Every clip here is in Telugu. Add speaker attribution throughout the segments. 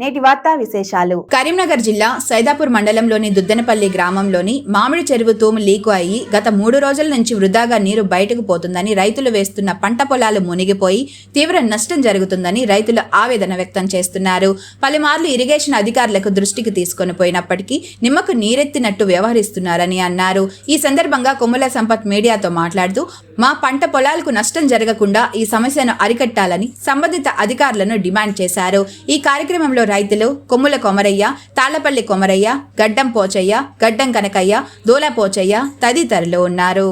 Speaker 1: నేటి వార్తా విశేషాలు.
Speaker 2: కరీంనగర్ జిల్లా సైదాపూర్ మండలంలోని దుద్దనపల్లి గ్రామంలోని మామిడి చెరువు తూము లీకు అయ్యి గత మూడు రోజుల నుంచి వృధాగా నీరు బయటకు పోతుందని రైతులు వేస్తున్న పంట పొలాలు మునిగిపోయి తీవ్ర నష్టం జరుగుతుందని రైతులు ఆవేదన వ్యక్తం చేస్తున్నారు. పలుమార్లు ఇరిగేషన్ అధికారులకు దృష్టికి తీసుకొని పోయినప్పటికీ నిమ్మకు నీరెత్తినట్టు వ్యవహరిస్తున్నారని అన్నారు. ఈ సందర్భంగా కొమ్ముల సంపత్ మీడియాతో మాట్లాడుతూ మా పంట పొలాలకు నష్టం జరగకుండా ఈ సమస్యను అరికట్టాలని సంబంధిత అధికారులను డిమాండ్ చేశారు. ఈ కార్యక్రమంలో రైతులు కొమ్ముల కొమరయ్య తాళ్ళపల్లి కొమరయ్య గడ్డం పోచయ్య గడ్డం కనకయ్య దూల పోచయ్య తదితరులు ఉన్నారు.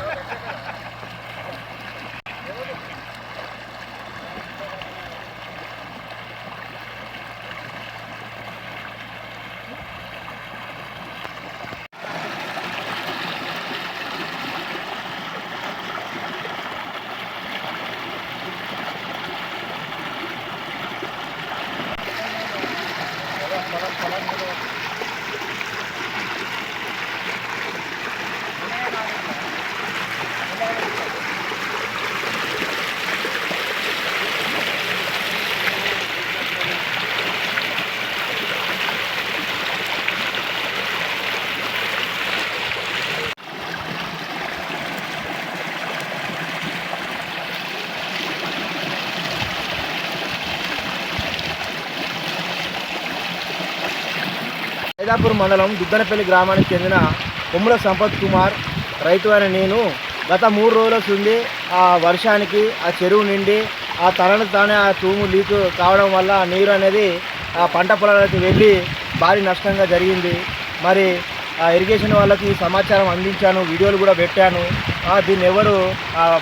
Speaker 2: Thank you.
Speaker 3: సైదాపూర్ మండలం దుద్దనపల్లి గ్రామానికి చెందిన కొమ్ముల సంపత్ కుమార్ రైతు అయిన నేను గత మూడు రోజుల నుండి ఆ వర్షానికి ఆ చెరువు నిండి ఆ తనను తానే ఆ తూము లీకు కావడం వల్ల ఆ నీరు అనేది ఆ పంట పొలాలకు వెళ్ళి భారీ నష్టంగా జరిగింది. మరి ఆ ఇరిగేషన్ వాళ్ళకి సమాచారం అందించాను వీడియోలు కూడా పెట్టాను. దీన్ని ఎవరు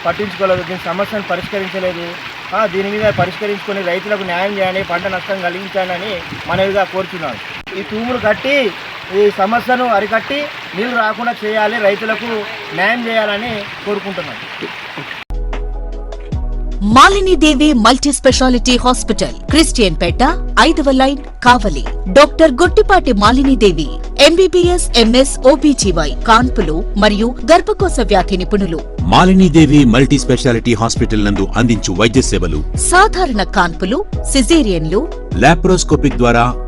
Speaker 3: పట్టించుకోలేదు దీని సమస్యను పరిష్కరించలేదు. దీని మీద పరిష్కరించుకొని రైతులకు న్యాయం చేయండి పంట నష్టం కలిగించానని మనవిగా కోరుతున్నాను ఈ తూములు కట్టి ఈ సమస్యను అరికట్టి నీళ్ళు రాకుండా చేయాలి రైతులకు న్యాయం చేయాలని కోరుకుంటున్నాను.
Speaker 4: Malinidevi multi speciality hospital Christianpet ఐదవ line Kavali. Doctor Gottipati Malinidevi MBBS MS OBGY కాన్పులు మరియు గర్భకోశ వ్యాధి నిపుణులు.
Speaker 5: మాలినీదేవి మల్టీ స్పెషాలిటీ హాస్పిటల్ నందు అందించు వైద్య సేవలు.
Speaker 4: సాధారణ కాన్పులు సిజేరియన్లు.
Speaker 5: లాప్రోస్కోపిక్ ద్వారా